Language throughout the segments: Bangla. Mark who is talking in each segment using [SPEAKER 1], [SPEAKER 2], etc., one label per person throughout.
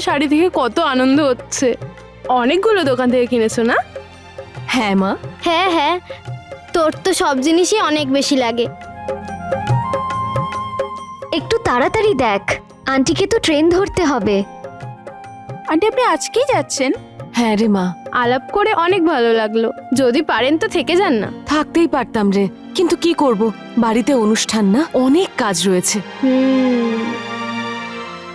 [SPEAKER 1] শাড়ি দেখে কত আনন্দ হচ্ছে। অনেকগুলো দোকান থেকে কিনেছো না?
[SPEAKER 2] হ্যাঁ মা।
[SPEAKER 3] হ্যাঁ হ্যাঁ। তোর তো সব জিনিসই অনেক বেশি লাগে।
[SPEAKER 4] একটু তাড়াতাড়ি দেখ আন্টিকে তো ট্রেন ধরতে হবে।
[SPEAKER 5] আন্টি আপনি আজকেই যাচ্ছেন?
[SPEAKER 2] হ্যাঁ রে মা।
[SPEAKER 1] আলাপ করে অনেক ভালো লাগল। যদি পারেন তো থেকে যান না।
[SPEAKER 2] থাকতেই পারতাম রে। কিন্তু কি করব? বাড়িতে অনুষ্ঠান না অনেক কাজ রয়েছে।
[SPEAKER 1] হুম।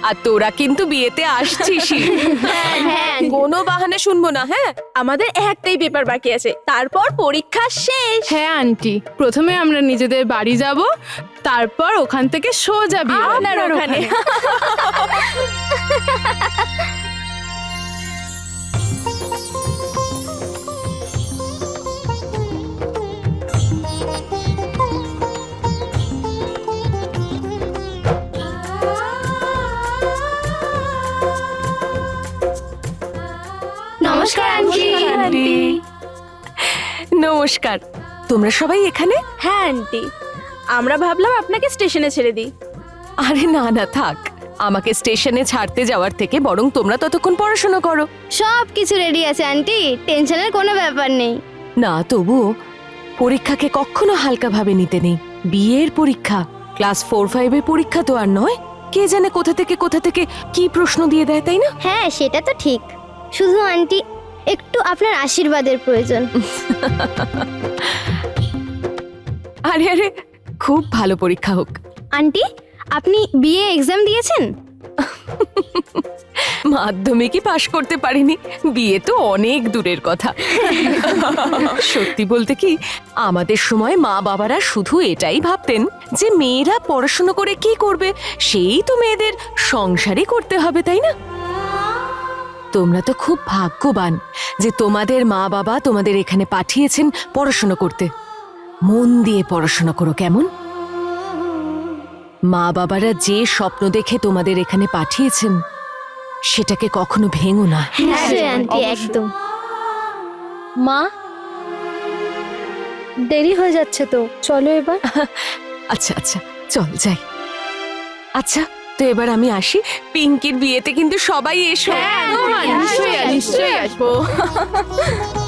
[SPEAKER 2] আর তোরা কিন্তু বিয়েতে আসছিস
[SPEAKER 3] হ্যাঁ
[SPEAKER 2] কোনো বাহানে শুনব না হ্যাঁ?
[SPEAKER 5] আমাদের একটাই পেপার বাকি আছে। তারপর পরীক্ষা শেষ।
[SPEAKER 1] হ্যাঁ আন্টি। প্রথমে আমরা নিজেদের বাড়ি যাব তারপর ওখান থেকে সোজা বিয়ে
[SPEAKER 5] ওখানে।
[SPEAKER 2] তোমরা সবাই এখানে?
[SPEAKER 5] হ্যাঁ আন্টি। আমরা ভাবলাম আপনাকে স্টেশনে ছেড়ে দিই।
[SPEAKER 2] আরে না না থাক। আমাকে স্টেশনে ছাড়তে যাওয়ার থেকে বরং তোমরা ততক্ষণ পড়াশোনা করো।
[SPEAKER 3] সব কিছু রেডি আছে আন্টি। টেনশনের কোনো ব্যাপার নেই।
[SPEAKER 2] না তবুও পরীক্ষাকে কখনো হালকাভাবে নিতে নেই। বিয়ের পরীক্ষা ক্লাস ফোর ফাইভের পরীক্ষা তো আর নয়। কে জানে কোথা থেকে কোথা থেকে কি প্রশ্ন দিয়ে দেয় তাই না?
[SPEAKER 3] হ্যাঁ সেটা তো ঠিক। শুধু আন্টি একটু আপনার আশীর্বাদের প্রয়োজন।
[SPEAKER 2] আরে আরে খুব ভালো পরীক্ষা হোক।
[SPEAKER 3] আন্টি আপনি বিএ এক্সাম দিয়েছেন?
[SPEAKER 2] মাধ্যমিকই পাশ করতে পারিনি বিয়ে তো অনেক দূরের কথা। সত্যি বলতে কি আমাদের সময় মা বাবারা শুধু এটাই ভাবতেন যে মেয়েরা পড়াশুনো করে কি করবে সেই তো মেয়েদের সংসারই করতে হবে তাই না? তোমরা তো খুব ভাগ্যবান যে তোমাদের মা বাবা তোমাদের এখানে পাঠিয়েছেন পড়াশুনো করতে। মন দিয়ে পড়াশোনা করো কেমন? মা বাবারা যে স্বপ্ন দেখে তোমাদের এখানে পাঠিয়েছেন সেটাকে কখনো ভেঙো না।
[SPEAKER 3] নিশ্চয়ই একদম।
[SPEAKER 4] মা দেরি হয়ে যাচ্ছে তো চলো এবার।
[SPEAKER 2] আচ্ছা আচ্ছা চল যাই। আচ্ছা তো এবার আমি আসি। পিঙ্কির বিয়েতে কিন্তু সবাই এসো।
[SPEAKER 1] হ্যাঁ নিশ্চয়ই আসব।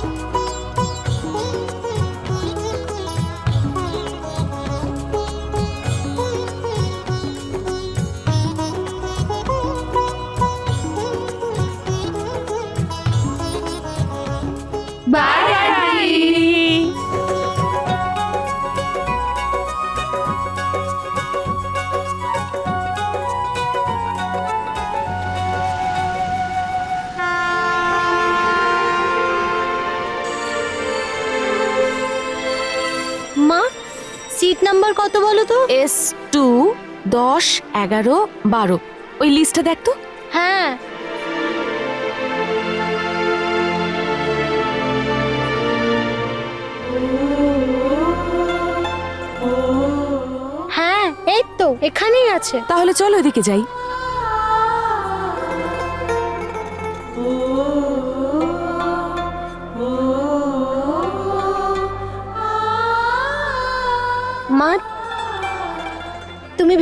[SPEAKER 2] দশ এগারো বারো। ওই লিস্টটা দেখ তো।
[SPEAKER 4] হ্যাঁ। হ্যাঁ এই তো এখানেই আছে।
[SPEAKER 2] তাহলে চলো ওদিকে যাই।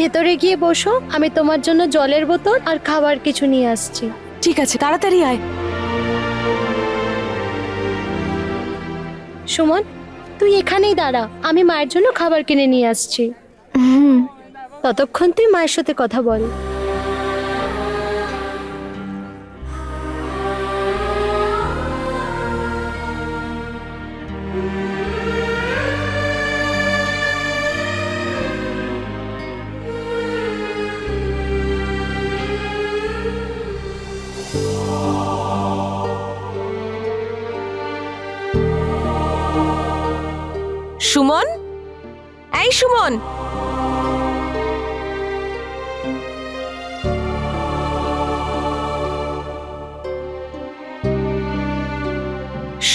[SPEAKER 4] ভেতরে গিয়ে বসো আমি তোমার জন্য জলের বোতল আর খাবার কিছু নিয়ে আসছি।
[SPEAKER 2] ঠিক আছে তাড়াতাড়ি আয়।
[SPEAKER 4] সুমন তুই এখানেই দাঁড়া আমি মায়ের জন্য খাবার কিনে নিয়ে আসছি। ততক্ষণ তুই মায়ের সাথে কথা বল।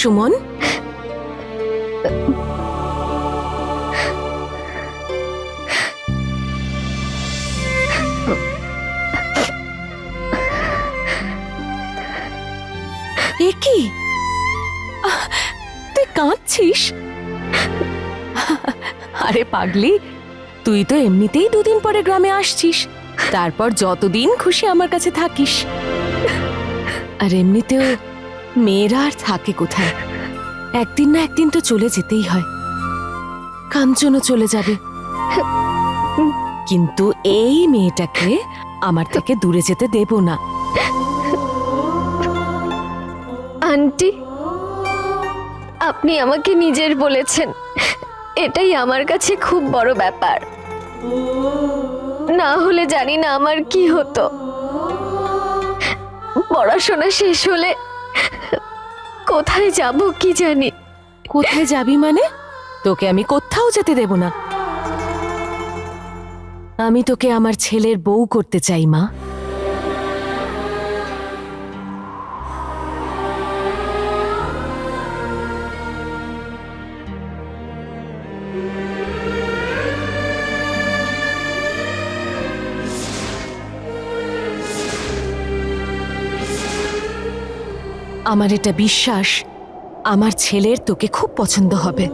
[SPEAKER 2] সুমন? কি? তুই কাঁদছিস? আরে পাগলি, তুই তো এমনিতেই দুদিন পরে গ্রামে আসছিস। তারপর যতদিন খুশি আমার কাছে থাকিস। আর এমনিতেও মেয়েরা আর থাকে কোথায়? একদিন না একদিন তো চলে যেতেই হয়। কাঞ্চনও চলে যাবে। কিন্তু এই মেয়েটাকে আমার থেকে দূরে যেতে দেব না।
[SPEAKER 6] আন্টি, আপনি আমাকে নিজের বলেছেন। এটাই আমার কাছে খুব বড় ব্যাপার। না হলে জানি না আমার কি হতো। পড়াশোনা শেষ হলে কোথায় যাব কি জানি?
[SPEAKER 2] কোথায় যাবি মানে? তোকে আমি কোথাও যেতে দেব না। আমি তোকে আমার ছেলের বউ করতে চাই, মা। আমার এটা বিশ্বাস, আমার ছেলের তোকে খুব পছন্দ হবে।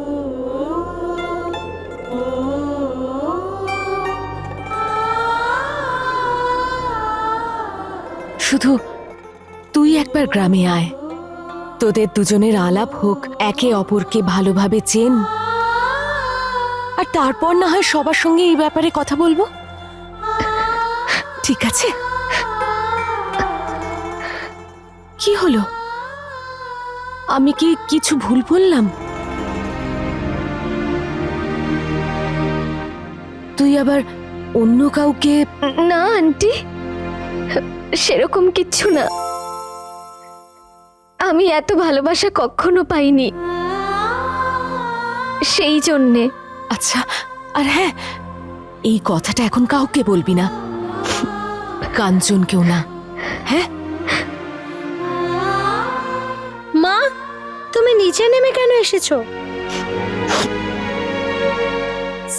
[SPEAKER 2] শুধু তুই একবার গ্রামে আয়। তোদের দুজনের আলাপ হোক, একে অপরকে ভালোভাবে চেন। আর তারপর না হয় সবার সঙ্গে এই ব্যাপারে কথা বলব? ঠিক আছে। কি হলো? আমি কি কিছু ভুল বললাম? তুই আবার অন্য কাউকে
[SPEAKER 6] না আন্টি। সেরকম কিচ্ছু না। আমি এত ভালোবাসা কখনো পাইনি। সেই জন্যে।
[SPEAKER 2] আচ্ছা আর হ্যাঁ এই কথাটা এখন কাউকে বলবি না। কাঞ্চনকেও না। হ্যাঁ?
[SPEAKER 4] নিচে নেমে কেন এসেছ?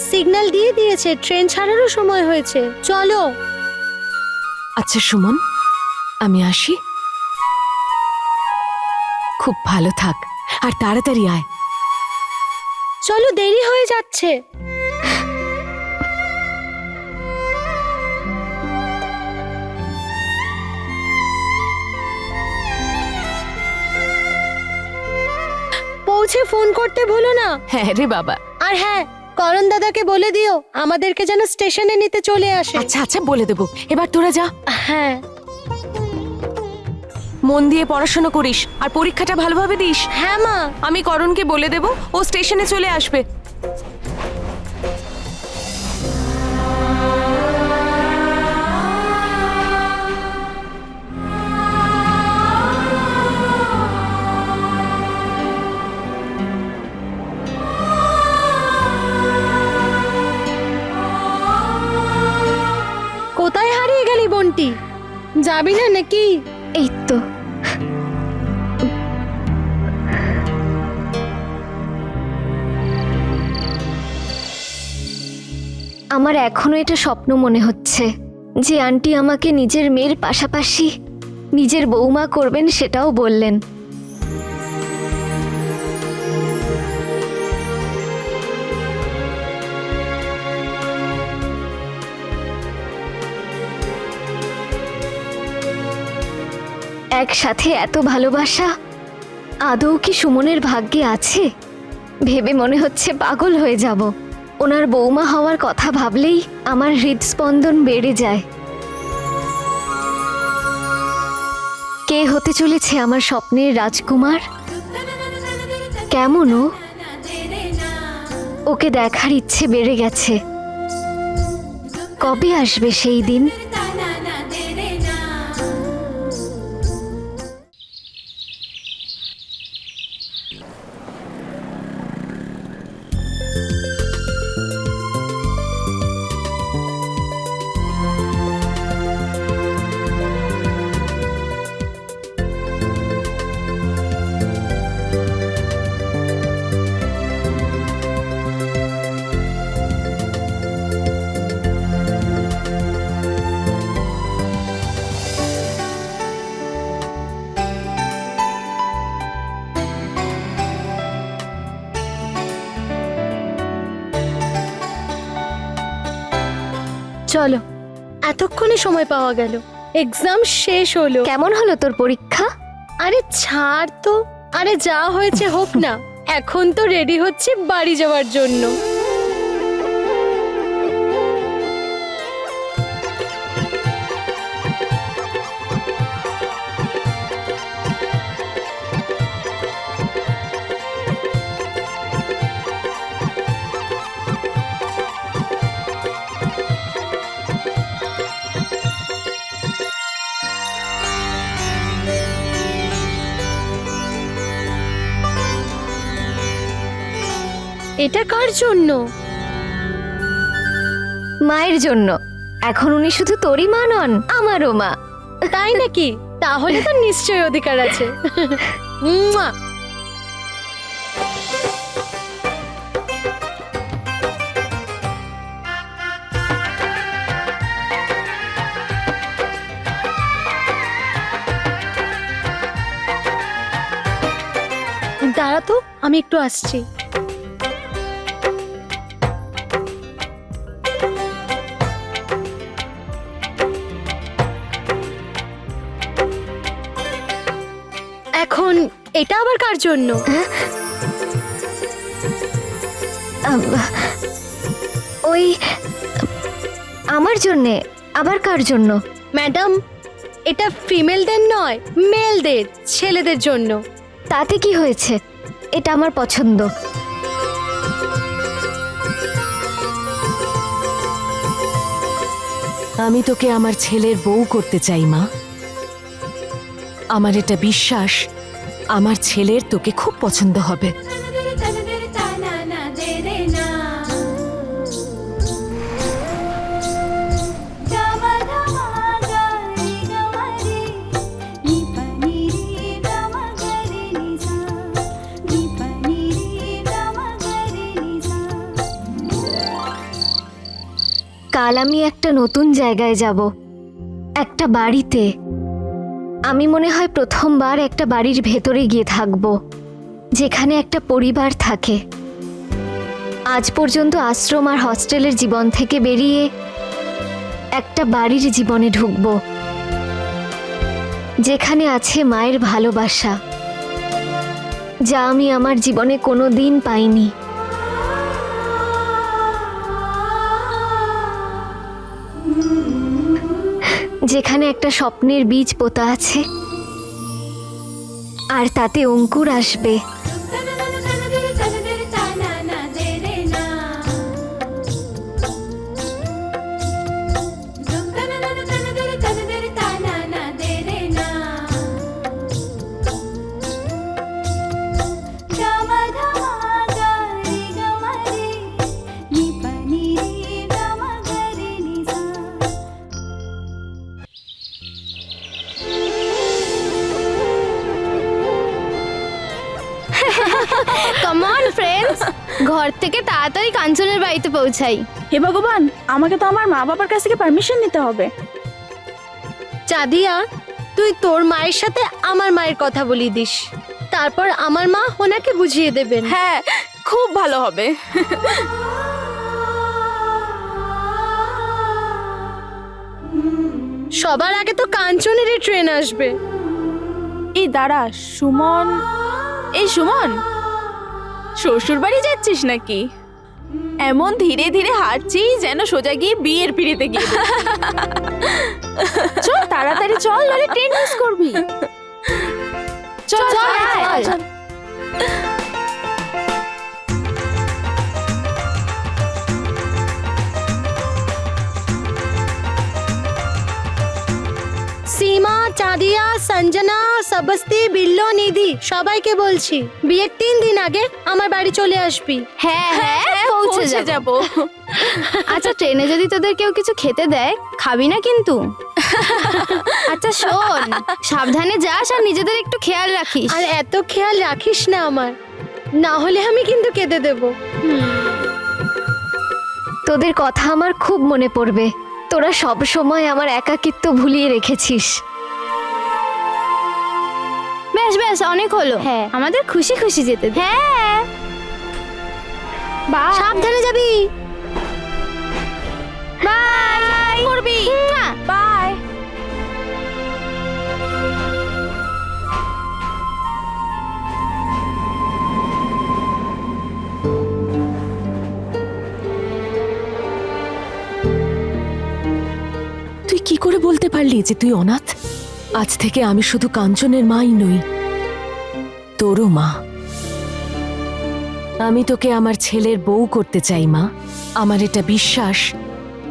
[SPEAKER 4] সিগন্যাল দিয়ে দিয়েছে ট্রেন ছাড়ারও সময় হয়েছে। চলো।
[SPEAKER 2] আচ্ছা সুমন আমি আসি। খুব ভালো থাক আর তাড়াতাড়ি আয়।
[SPEAKER 4] চলো দেরি হয়ে যাচ্ছে। ফোন করতে ভুলো না।
[SPEAKER 2] হ্যাঁ রে বাবা।
[SPEAKER 4] আর হ্যাঁ করণ দাদাকে বলে দিও আমাদেরকে যেন স্টেশনে নিতে চলে আসে।
[SPEAKER 2] আচ্ছা আচ্ছা বলে দেবো। এবার তোরা যা।
[SPEAKER 4] হ্যাঁ।
[SPEAKER 2] মন দিয়ে পড়াশোনা করিস আর পরীক্ষাটা ভালোভাবে দিস।
[SPEAKER 4] হ্যাঁ মা।
[SPEAKER 2] আমি করণকে বলে দেব ও স্টেশনে চলে আসবে।
[SPEAKER 4] গেলি যাবি না নাকি?
[SPEAKER 6] এই তো। আমার এখনও এটা স্বপ্ন মনে হচ্ছে যে আন্টি আমাকে নিজের মেয়ের পাশাপাশি নিজের বৌমা করবেন সেটাও বললেন। একসাথে এত ভালোবাসা? আদৌ কি সুমনের ভাগ্যে আছে? ভেবে মনে হচ্ছে পাগল হয়ে যাব। ওনার বৌমা হওয়ার কথা ভাবলেই আমার হৃদস্পন্দন বেড়ে যায়। কে হতে চলেছে আমার স্বপ্নের রাজকুমার? কেমন ওকে দেখার ইচ্ছে বেড়ে গেছে। কবে আসবে সেই দিন?
[SPEAKER 4] চলো, এতক্ষণে সময় পাওয়া গেল। এক্সাম শেষ হলো।
[SPEAKER 6] কেমন হলো তোর পরীক্ষা?
[SPEAKER 4] আরে ছাড় তো। আরে যা হয়েছে হোক না। এখন তো রেডি হচ্ছে বাড়ি যাওয়ার জন্য। এটা কার জন্য?
[SPEAKER 6] মায়ের জন্য। এখন উনি শুধু তোরই মা নন আমারও মা।
[SPEAKER 4] তাই নাকি? তাহলে তো নিশ্চয়ই অধিকার আছে। দাঁড়া তো আমি একটু আসছি। এখন এটা আবার কার জন্য?
[SPEAKER 6] ওই আমার জন্যে আবার কার জন্য?
[SPEAKER 4] ম্যাডাম এটা ফিমেলদের নয় মেলদের ছেলেদের জন্য।
[SPEAKER 6] তাতে কি হয়েছে? এটা আমার পছন্দ।
[SPEAKER 2] আমি তোকে আমার ছেলের বউ করতে চাই মা। আমার এটা বিশ্বাস আমার ছেলের তোকে খুব পছন্দ হবে।
[SPEAKER 6] কাল আমি একটা নতুন জায়গায় যাব। একটা বাড়িতে। আমি মনে হয় প্রথমবার একটা বাড়ির ভেতরে গিয়ে থাকব, যেখানে একটা পরিবার থাকে। আজ পর্যন্ত আশ্রম আর হস্টেলের জীবন থেকে বেরিয়ে একটা বাড়ির জীবনে ঢুকব, যেখানে আছে মায়ের ভালোবাসা, যা আমি আমার জীবনে কোনো দিন পাইনি। যেখানে একটা স্বপ্নের বীজ পোতা আছে। আর তাতে অঙ্কুর আসবে।
[SPEAKER 3] কমন ফ্রেন্ডস ঘর থেকে তাড়াতাড়ি কাঞ্চনের বাড়িতে পৌঁছাই।
[SPEAKER 5] হে ভগবান আমাকে তো আমার মা বাবার কাছ থেকে পারমিশন নিতে হবে।
[SPEAKER 4] চাঁদিয়া তুই তোর মায়ের সাথে আমার মায়ের কথা বলি দিস। তারপর আমার মা ওনাকে বুঝিয়ে দেবেন।
[SPEAKER 5] হ্যাঁ খুব ভালো হবে।
[SPEAKER 4] সবার আগে তো কাঞ্চনেরই ট্রেন আসবে।
[SPEAKER 5] এই দাঁড়া সুমন। এই সুমন শ্বশুর বাড়ি যাচ্ছিস নাকি? এমন ধীরে ধীরে হাঁটছি যেন সোজা গিয়ে বিয়ের পিড়িতে গিয়ে চল তাড়াতাড়ি চল, নাহলে ট্রেন মিস করবি। চল চল
[SPEAKER 3] চল।
[SPEAKER 4] চাঁদিয়া সঞ্জনা সবস্তি বিল্লো নিধি সবাইকে বলছি বিয়ের তিন দিন আগে আমার বাড়ি চলে আসবি।
[SPEAKER 3] হ্যাঁ হ্যাঁ পৌঁছে
[SPEAKER 5] পৌঁছে
[SPEAKER 3] যাব।
[SPEAKER 5] যাব।
[SPEAKER 3] আচ্ছা ট্রেনে যদি তোদের কেউ কিছু খেতে দেয় খাবি না কিন্তু? আচ্ছা শোন সাবধানে যাস আর নিজেদের একটু খেয়াল রাখিস।
[SPEAKER 4] আর এত খেয়াল রাখিস না আমার না হলে আমি কিন্তু কেঁদে দেব।
[SPEAKER 6] তোদের কথা আমার খুব মনে পড়বে। তোরা সব সময় আমার একাকিত্ব ভুলিয়ে রেখেছিস।
[SPEAKER 3] ব্যাস ব্যাস অনেক হলো।
[SPEAKER 6] হ্যাঁ।
[SPEAKER 3] আমাদের খুশি খুশি যেতে হ্যাঁ। বা
[SPEAKER 4] সাবধানে যাবি।
[SPEAKER 3] বাই। করবি। বাই।
[SPEAKER 2] তুই কি করে বলতে পারলি যে তুই অনাথ? আজ থেকে আমি শুধু কাঞ্চনের মাই নই। তোরও মা। আমি তোকে আমার ছেলের বউ করতে চাই, মা। আমার এটা বিশ্বাস,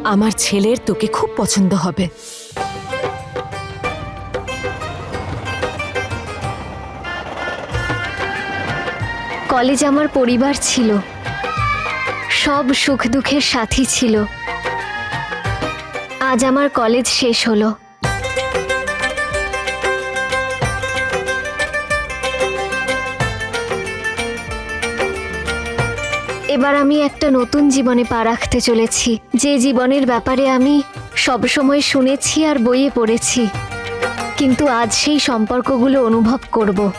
[SPEAKER 2] আমার ছেলের তোকে খুব পছন্দ হবে।
[SPEAKER 6] কলেজ আমার পরিবার ছিল। সব সুখ দুঃখের সাথী ছিল। আজ আমার কলেজ শেষ হলো। এবার আমি একটা নতুন জীবনে পা রাখতে চলেছি। যে জীবনের ব্যাপারে আমি সবসময় শুনেছি আর বইয়ে পড়েছি। কিন্তু আজ সেই সম্পর্কগুলো অনুভব করব।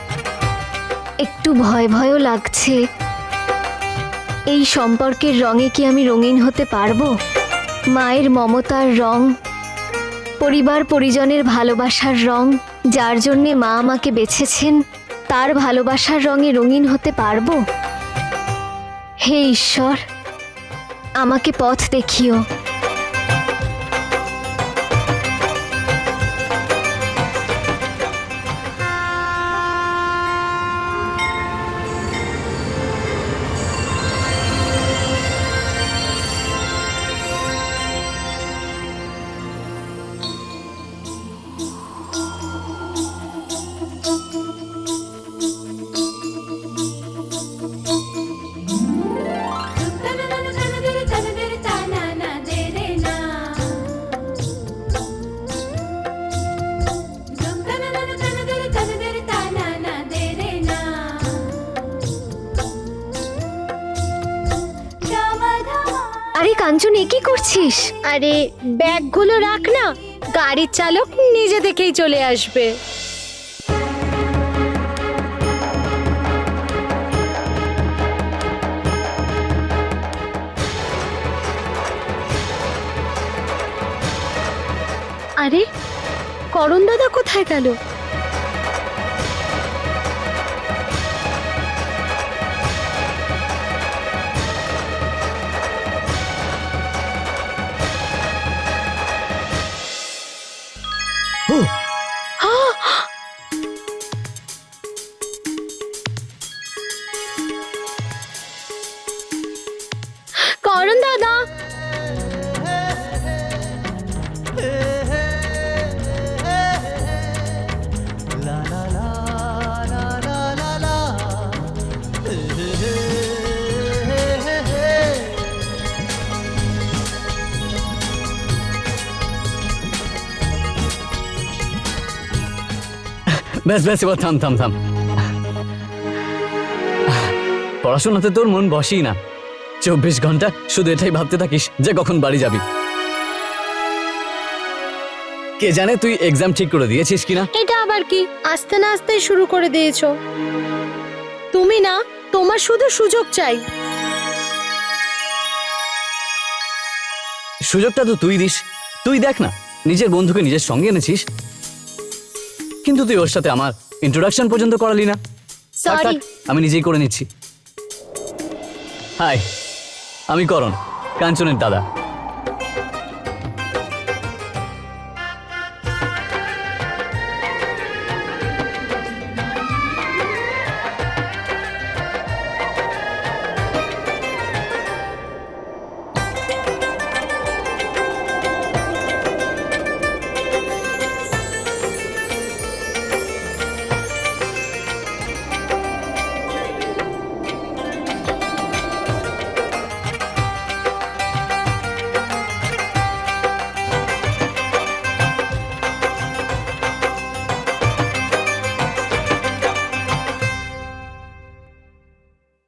[SPEAKER 6] একটু ভয় ভয়ও লাগছে। এই সম্পর্কের রঙে কি আমি রঙিন হতে পারব? মায়ের মমতার রং, পরিবার পরিজনের ভালোবাসার রং, যার জন্যে মা আমাকে বেছেছেন, তার ভালোবাসার রঙে রঙিন হতে পারব? হে ঈশ্বর আমাকে পথ দেখিও। কাঞ্চন এ কি করছিস?
[SPEAKER 4] আরে, ব্যাগগুলো রাখ না। গাড়ির চালক নিজে থেকেই চলে আসবে। আরে, করণ দাদা কোথায় গেল? করণ
[SPEAKER 7] ব্যাস ব্যাস এবার থাম থাম থাম। পড়াশোনাতে তোর মন বসেই না। চব্বিশ ঘণ্টা শুধু এটাই ভাবতে থাকিস যে কখন বাড়ি যাবি। কে জানে তুই এক্সাম ঠিক করে দিয়েছিস কিনা?
[SPEAKER 4] এটা আবার কি? আস্তে না আস্তে শুরু করে দিয়েছ। তুমি না তোমার শুধু সুযোগ চাই।
[SPEAKER 7] সুযোগটা তো তুই দিস। তুই দেখ না নিজের বন্ধুকে নিজের সঙ্গে এনেছিস? কিন্তু তুই ওর সাথে আমার ইন্ট্রোডাকশন পর্যন্ত করালি না। থাক, থাক, আমি নিজেই করে নিচ্ছি। হাই আমি করণ কাঞ্চনের দাদা।